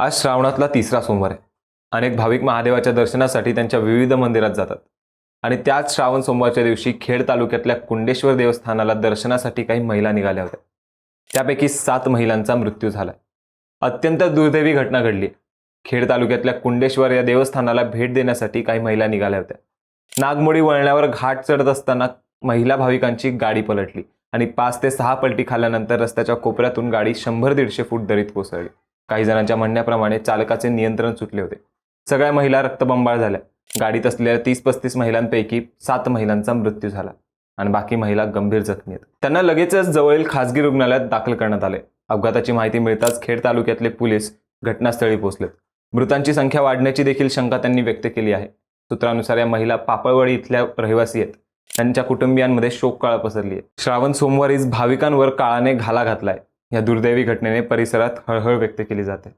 आज श्रावणातला तिसरा सोमवार आहे. अनेक भाविक महादेवाच्या दर्शनासाठी त्यांच्या विविध मंदिरात जातात. आणि त्याच श्रावण सोमवारच्या दिवशी खेड तालुक्यातल्या कुंडेश्वर देवस्थानाला दर्शनासाठी काही महिला निघाल्या होत्या. त्यापैकी सात महिलांचा मृत्यू झाला. अत्यंत दुर्दैवी घटना घडली. खेड तालुक्यातल्या कुंडेश्वर या देवस्थानाला भेट देण्यासाठी काही महिला निघाल्या होत्या. नागमोडी वळण्यावर घाट चढत असताना महिला भाविकांची गाडी पलटली आणि पाच ते सहा पलटी खाल्ल्यानंतर रस्त्याच्या कोपऱ्यातून गाडी शंभर दीडशे फूट दरीत कोसळली. काही जणांच्या म्हणण्याप्रमाणे चालकाचे नियंत्रण सुटले होते. सगळ्या महिला रक्तबंबाळ झाल्या. गाडीत असलेल्या तीस पस्तीस महिलांपैकी सात महिलांचा मृत्यू झाला आणि बाकी महिला गंभीर जखमी आहेत. त्यांना लगेचच जवळील खासगी रुग्णालयात दाखल करण्यात आले. अपघाताची माहिती मिळताच खेड तालुक्यातले पोलीस घटनास्थळी पोहोचलेत. मृतांची संख्या वाढण्याची देखील शंका त्यांनी व्यक्त केली आहे. सूत्रानुसार या महिला पापळवाडी इथल्या रहिवासी आहेत. त्यांच्या कुटुंबियांमध्ये शोककळा पसरली आहे. श्रावण सोमवारीच भाविकांवर काळाने घाला घातलाय. या दुर्दैवी घटनेने परिसरात हळहळ व्यक्त केली जाते.